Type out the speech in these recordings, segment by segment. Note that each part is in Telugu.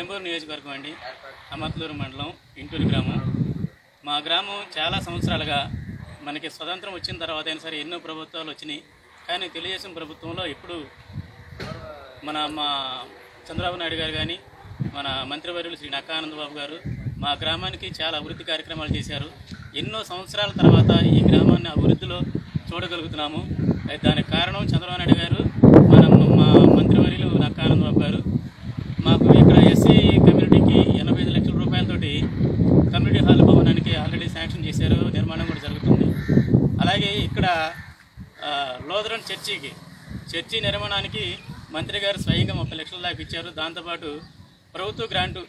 ఇంటూరు నియోజకవర్గం అండి. అమర్తలూరు మండలం ఇంటూరు గ్రామం. మా గ్రామం చాలా సంవత్సరాలుగా మనకి స్వతంత్రం వచ్చిన తర్వాత అయినా సరే ఎన్నో ప్రభుత్వాలు వచ్చినాయి. కానీ తెలుగుదేశం ప్రభుత్వంలో ఇప్పుడు మన మా చంద్రబాబు నాయుడు గారు కానీ మన మంత్రివర్యులు శ్రీ నక్కానంద బాబు గారు మా గ్రామానికి చాలా అభివృద్ధి కార్యక్రమాలు చేశారు. ఎన్నో సంవత్సరాల తర్వాత ఈ గ్రామాన్ని అభివృద్ధిలో చూడగలుగుతున్నాము. అయితే దానికి కారణం చంద్రబాబు నాయుడు గారు మన మా మంత్రివర్యులు నక్కానంద బాబు గారు మాకు ఇక్కడ ఎస్సీ కమ్యూనిటీకి ఎనభై ఐదు లక్షల రూపాయలతోటి కమ్యూనిటీ హాల్ భవనానికి ఆల్రెడీ శాంక్షన్ చేశారు నిర్మాణం కూడా జరుగుతుంది అలాగే ఇక్కడ ఆ, లోదరన్ చర్చికి చర్చి నిర్మాణానికి మంత్రి గారు స్వయంగా ముప్పై లక్షల దాకా ఇచ్చారు. దాంతోపాటు ప్రభుత్వ గ్రాంటు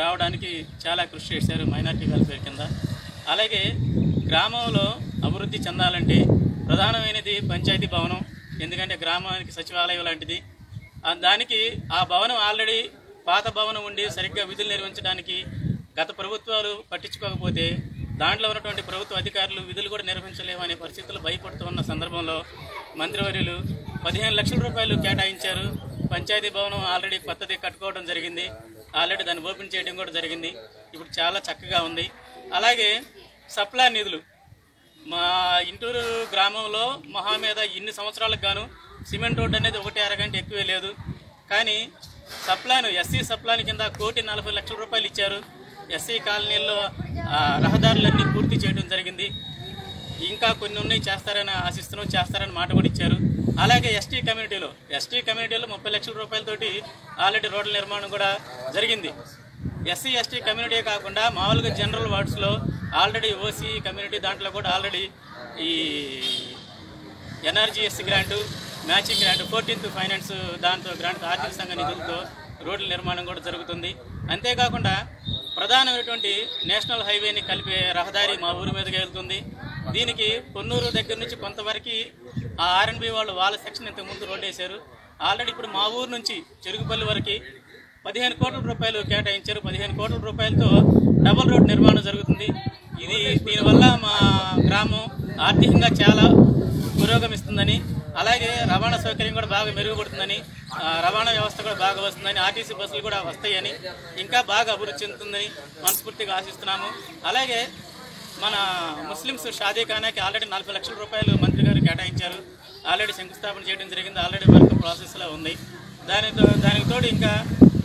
రావడానికి చాలా కృషి చేశారు మైనార్టీ వెల్ఫేర్ కింద. అలాగే గ్రామంలో అభివృద్ధి చెందాలంటే ప్రధానమైనది పంచాయతీ భవనం ఎందుకంటే గ్రామానికి సచివాలయం లాంటిది. దానికి ఆ భవనం ఆల్రెడీ పాత భవనం ఉండి సరిగ్గా విధులు నిర్వహించడానికి గత ప్రభుత్వాలు పట్టించుకోకపోతే దాంట్లో ఉన్నటువంటి ప్రభుత్వ అధికారులు విధులు కూడా నిర్వహించలేము అనే పరిస్థితులు భయపడుతూ ఉన్న సందర్భంలో మంత్రివర్యులు పదిహేను లక్షల రూపాయలు కేటాయించారు. పంచాయతీ భవనం ఆల్రెడీ కొత్తది కట్టుకోవడం జరిగింది. ఆల్రెడీ దాన్ని ఓపెన్ చేయడం కూడా జరిగింది. ఇప్పుడు చాలా చక్కగా ఉంది. అలాగే సప్లా నిధులు. మా ఇంటూరు గ్రామంలో మహా మీద ఇన్ని సంవత్సరాలకు గాను సిమెంట్ రోడ్ అనేది ఒకటి అరగంట ఎక్కువే లేదు. కానీ సప్లాను ఎస్సీ సప్లాని కింద కోటి నలభై లక్షల రూపాయలు ఇచ్చారు. ఎస్సీ కాలనీల్లో రహదారి పనులన్నీ పూర్తి చేయడం జరిగింది. ఇంకా కొన్ని ఉన్నాయి చేస్తారని ఆశిస్తున్నాం చేస్తారని మాట కూడా ఇచ్చారు. అలాగే ఎస్టీ కమ్యూనిటీలో ఎస్టీ కమ్యూనిటీలో ముప్పై లక్షల రూపాయలతోటి ఆల్రెడీ రోడ్ల నిర్మాణం కూడా జరిగింది. ఎస్సీ ఎస్టీ కమ్యూనిటీ కాకుండా మామూలుగా జనరల్ వార్డ్స్లో ఆల్రెడీ ఓసీ కమ్యూనిటీ దాంట్లో కూడా ఆల్రెడీ ఈ NRGSC grant matching grant fourteenth finance దాంతో గ్రాంట్ ఆర్థిక సంఘ నిధులతో రోడ్ల నిర్మాణం కూడా జరుగుతుంది. అంతేకాకుండా ప్రధానమైనటువంటి నేషనల్ హైవేని కలిపే రహదారి మా ఊరి మీదకి వెళ్తుంది. దీనికి పొన్నూరు దగ్గర నుంచి కొంతవరకు ఆ ఆర్ఎన్బి వాళ్ళు వాళ్ళ సెక్షన్ ఇంతకు ముందు రోడ్ వేశారు. ఆల్రెడీ ఇప్పుడు మా ఊరు నుంచి చెరుగుపల్లి వరకు పదిహేను కోట్ల రూపాయలు కేటాయించారు. పదిహేను కోట్ల రూపాయలతో డబల్ రోడ్ నిర్మాణం జరుగుతుంది. ఇది దీనివల్ల మా గ్రామం ఆర్థికంగా చాలా పురోగమిస్తుందని అలాగే రవాణా సౌకర్యం కూడా బాగా మెరుగుపడుతుందని రవాణా వ్యవస్థ కూడా బాగా వస్తుందని ఆర్టీసీ బస్సులు కూడా వస్తాయని ఇంకా బాగా అభివృద్ధి చెందుతుందని మనస్ఫూర్తిగా ఆశిస్తున్నాము. అలాగే మన ముస్లిమ్స్ షాదీ ఖానాకి ఆల్రెడీ నలభై లక్షల రూపాయలు మంత్రి గారు కేటాయించారు. ఆల్రెడీ శంకుస్థాపన చేయడం జరిగింది. ఆల్రెడీ వర్క్ ప్రాసెస్లో ఉంది. దానితో దానికి తోడు ఇంకా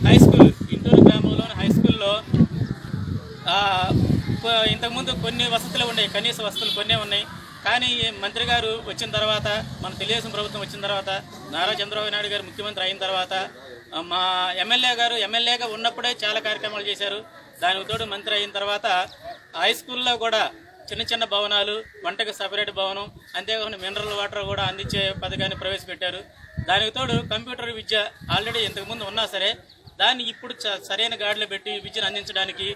హై స్కూల్ ఇంటూరు గ్రామంలోని హై స్కూల్లో ఇంతకుముందు కొన్ని వసతులు ఉన్నాయి. కనీస వసతులు కొన్ని ఉన్నాయి. కానీ మంత్రి గారు వచ్చిన తర్వాత మన తెలుగుదేశం ప్రభుత్వం వచ్చిన తర్వాత నారా చంద్రబాబు నాయుడు గారు ముఖ్యమంత్రి అయిన తర్వాత మా ఎమ్మెల్యే గారు ఎమ్మెల్యేగా ఉన్నప్పుడే చాలా కార్యక్రమాలు చేశారు. దానికి తోడు మంత్రి అయిన తర్వాత హై స్కూల్లో కూడా చిన్న చిన్న భవనాలు వంటకు సపరేట్ భవనం అంతేకాకుండా మినరల్ వాటర్ కూడా అందించే పథకాన్ని ప్రవేశపెట్టారు. దానికి తోడు కంప్యూటర్ విద్య ఆల్రెడీ ఇంతకుముందు ఉన్నా సరే దాన్ని ఇప్పుడు చ- సరైన గాడిలో పెట్టి విద్యను అందించడానికి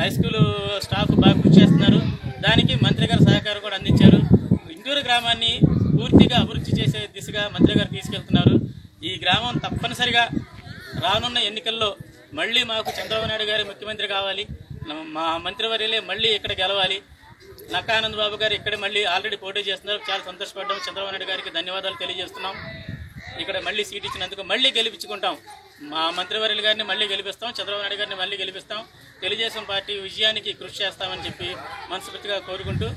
హై స్కూల్ స్టాఫ్ బాగా కృషి చేస్తున్నారు. దానికి మంత్రి గారు సహకారం కూడా అందించారు. ఇంటూరు గ్రామాన్ని పూర్తిగా అభివృద్ధి చేసే దిశగా మంత్రి గారు తీసుకెళ్తున్నారు. ఈ గ్రామం తప్పనిసరిగా రానున్న ఎన్నికల్లో మళ్ళీ మాకు చంద్రబాబు నాయుడు గారి ముఖ్యమంత్రి కావాలి. మా మంత్రివర్యులే మళ్ళీ ఇక్కడ గెలవాలి. నక్కానంద్ బాబు గారు ఇక్కడ మళ్ళీ ఆల్రెడీ పోటీ చేస్తున్నారు. చాలా సంతోషపడ్డాం. చంద్రబాబు నాయుడు గారికి ధన్యవాదాలు తెలియజేస్తున్నాం. ఇక్కడ మళ్ళీ సీట్ ఇచ్చినందుకు మళ్ళీ గెలిపించుకుంటాం. మా మంత్రివర్యులు గారిని మళ్ళీ గెలిపిస్తాం చంద్రబాబు నాయుడు గారిని మళ్ళీ గెలిపిస్తాం. తెలుగుదేశం పార్టీ విజయానికి కృషి చేస్తామని చెప్పి మనస్ఫూర్తిగా కోరుకుంటూ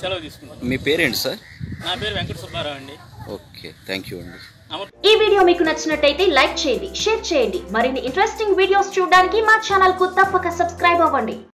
సెలవు తీసుకుంటాం మీ పేరేంటి సార్? నా పేరు వెంకట సుబ్బారావు అండి. ఓకే థ్యాంక్ యూ అండి. ఈ వీడియో మీకు నచ్చినట్టయితే లైక్ చేయండి షేర్ చేయండి. మరిన్ని ఇంట్రెస్టింగ్ వీడియోస్ చూడడానికి మా ఛానల్కు తప్పక సబ్స్క్రైబ్ అవ్వండి.